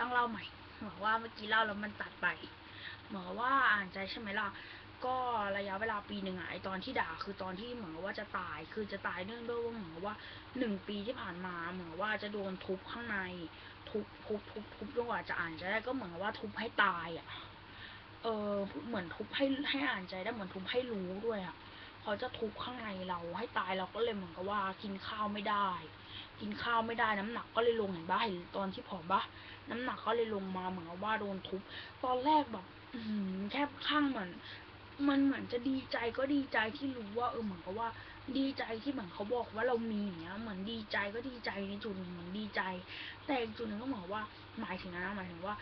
ต้องเล่าใหม่บอกว่าเมื่อกี้เล่าแล้วมันตัดไปเหมือนว่าอ่านใจใช่ไหมล่ะ ก็ระยะเวลาปีหนึ่งอะไอตอนที่ด่าคือตอนที่เหมือนว่าจะตายคือจะตายเนื่องด้วยว่าเหมือนว่าหนึ่งปีที่ผ่านมาเหมือนว่าจะโดนทุบข้างใน ทุบทุบทุบทุบจนกว่าจะอ่านใจได้ก็เหมือนว่าทุบให้ตายอะเออเหมือนทุบให้ให้อ่านใจได้เหมือนทุบให้รู้ด้วยอะ เขาจะทุบข้างในเราให้ตายเราก็เลยเหมือนกับว่ากินข้าวไม่ได้ กินข้าวไม่ได้น้ำหนักก็เลยลงเห็นปะเห็นตอนที่ผอมปะน้ำหนักก็เลยลงมาเหมือนกับว่าโดนทุบตอนแรกแบบแค่ข้างเหมือนมันเหมือนจะดีใจก็ดีใจที่รู้ว่าเออเหมือนกับว่า ดีใจที่เหมือนเขาบอกว่าเรามีอย่างเงี้ยเหมือนดีใจก็ดีใจในจุดหนึ่งเหมือนดีใจ แต่อีกจุดหนึ่งก็เหมือนว่าหมายถึงนะหมายถึงว่า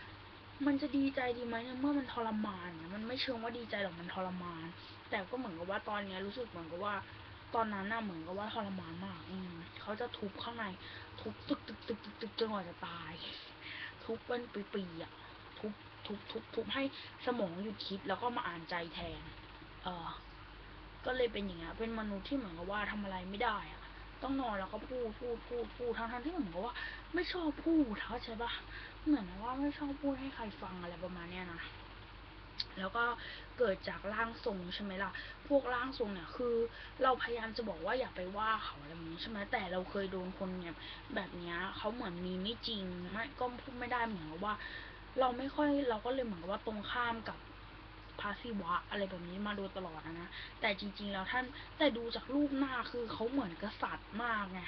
มันจะดีใจดีไหมในเมื่อมันทรมานเนี่ยมันไม่เชิงว่าดีใจหรอกมันทรมาน แต่ก็เหมือนกับว่าตอนเนี้ยรู้สึกเหมือนกับว่า ตอนนั้นน่ะเหมือนกับว่าทรมานมาก อืมเขาจะทุบข้างใน ทุบตึกตึกตึกตึกตึกจนกว่าจะตาย ทุบเป็นปีๆอะ ทุบทุบทุบทุบให้สมองหยุดคิดแล้วก็มาอ่านใจแทน เออก็เลยเป็นอย่างเงี้ยเป็นมนุษย์ที่เหมือนกับว่าทำอะไรไม่ได้อะ ต้องนอนแล้วก็พูดพูดพูดพูดทั้งทั้งที่เหมือนกับว่า ไม่ชอบพูดเข้าใจปะเหมือนว่าไม่ชอบพูดให้ใครฟังอะไรประมาณเนี้ยนะแล้วก็เกิดจากร่างทรงใช่ไหมล่ะ พวกร่างทรงเนี่ยคือ เราพยายามจะบอกว่าอย่าไปว่าเขาอะไรแบบนี้ใช่ไหมแต่เราเคยโดนคนเนี่ยแบบเนี้ยเขาเหมือนมีไม่จริงไม่ก็พูดไม่ได้เหมือนว่า เราไม่ค่อยเราก็เลยเหมือนว่าตรงข้ามกับ พระศิวะอะไรแบบนี้มาโดยตลอดนะ แต่จริง ๆ แล้วท่านแต่ดูจากรูปหน้าคือเขาเหมือนกษัตริย์มากไง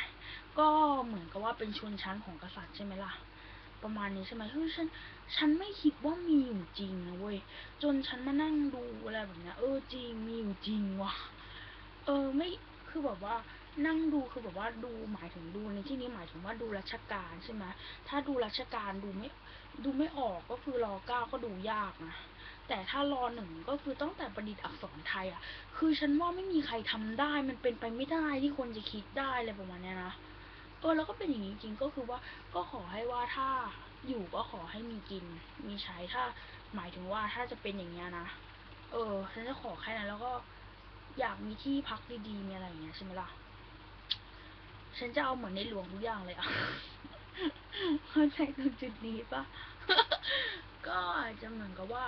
ก็เหมือนกับว่าเป็นชนชั้นของกษัตริย์ใช่ไหมล่ะ ประมาณนี้ใช่ไหมเฮ้ยฉัน ฉันไม่คิดว่ามีอยู่จริงนะเว้ย จนฉันมานั่งดูอะไรแบบนี้เออจริงมีอยู่จริงว่ะ เออไม่ คือแบบว่านั่งดูคือแบบว่าดูหมายถึงดูในที่นี้หมายถึงว่าดูรัชการใช่ไหมถ้าดูรัชการดูไม่ดูไม่ออกก็คือรอเก้าก็ดูยากนะ แต่ถ้ารอหนึ่งก็คือตั้งแต่ประดิษฐ์อักษรไทยอะ คือฉันว่าไม่มีใครทำได้ มันเป็นไปไม่ได้ที่คนจะคิดได้อะไรประมาณเนี้ยนะเออแล้วก็เป็นอย่างนี้จริงก็คือว่าก็ขอให้ว่าถ้าอยู่ก็ขอให้มีกิน มีใช้ถ้า หมายถึงว่าถ้าจะเป็นอย่างเงี้ยนะเออฉันจะขอแค่นั้นแล้วก็อยากมีที่พักดีๆมีอะไรอย่างเงี้ยใช่ไหมล่ะฉันจะเอาเหมือนในหลวงทุกอย่างเลยอะเข้าใจตรงจุดนี้ปะก็จะเหมือนกับว่า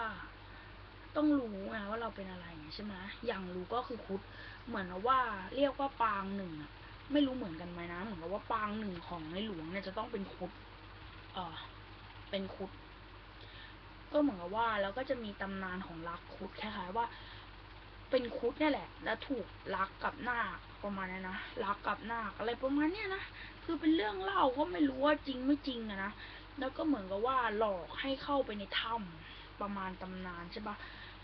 ต้องรู้ไงว่าเราเป็นอะไรใช่ไหมอย่างรู้ก็คือคุด เหมือนว่าเรียกว่าปางหนึ่งอะไม่รู้เหมือนกันไหมนะ เหมือนกับว่าปางหนึ่งของในหลวงเนี่ยจะต้องเป็นคุด เออเป็นคุด ก็เหมือนกับว่าแล้วก็จะมีตำนานของรักคุดคล้ายๆว่า เป็นคุดเนี่ยแหละ แล้วถูกรักกับนาคประมาณนี้นะรักกับนาคอะไรประมาณเนี้ยนะคือเป็นเรื่องเล่าก็ไม่รู้ว่าจริงไม่จริงอะนะแล้วก็เหมือนกับว่าหลอกให้เข้าไปในถ้ำ ประมาณตำนานใช่ปะ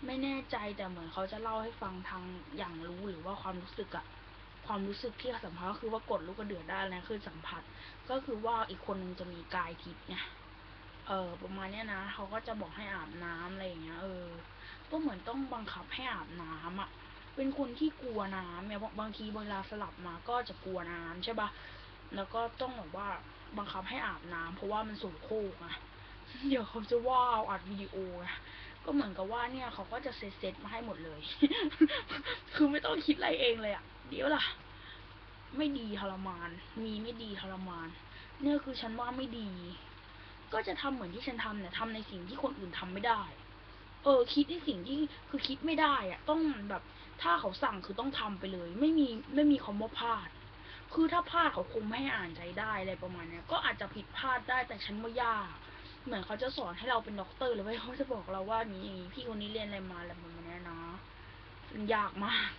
ไม่แน่ใจแต่เหมือนเขาจะเล่าให้ฟังทางอย่างรู้หรือว่าความรู้สึกอะความรู้สึกที่สัมผัสก็คือว่ากดลูกกระเดือดได้นะคือสัมผัส ก็คือว่าอีกคนนึงจะมีกายทิพย์ไงเออประมาณเนี้ยนะเขาก็จะบอกให้อาบน้ำอะไรอย่างเงี้ยเออ ก็เหมือนต้องบังคับให้อาบน้ำอะ เป็นคนที่กลัวน้ำเนี่ยบางทีเวลาสลับมาก็จะกลัวน้ำใช่ปะแล้วก็ต้องแบบว่าบังคับให้อาบน้ำเพราะว่ามันสูงโคกอะ เดี๋ยวเขาจะว่าเอาอัดวิดีโอไงก็เหมือนกับว่าเนี่ยเขาก็จะเซตเซตมาให้หมดเลย คือไม่ต้องคิดอะไรเองเลยอะ เดี๋ยวล่ะ ไม่ดีทรมาน มีไม่ดีทรมาน เนี่ยคือฉันว่าไม่ดี ก็จะทำเหมือนที่ฉันทำเนี่ยทำในสิ่งที่คนอื่นทำไม่ได้ เออ คิดในสิ่งที่คือคิดไม่ได้อะ ต้องแบบ ถ้าเขาสั่งคือต้องทำไปเลย ไม่มีไม่มีคำว่าพลาด คือถ้าพลาดเขาคงไม่ให้อ่านใจได้อะไรประมาณเนี้ย ก็อาจจะผิดพลาดได้แต่ฉันว่ายาก เหมือนเขาจะสอนให้เราเป็นด็อกเตอร์เลยเว้ยเขาจะบอกเราว่านี่พี่คนนี้เรียนอะไรมาอะไรประมาณนี้เนะยากมาก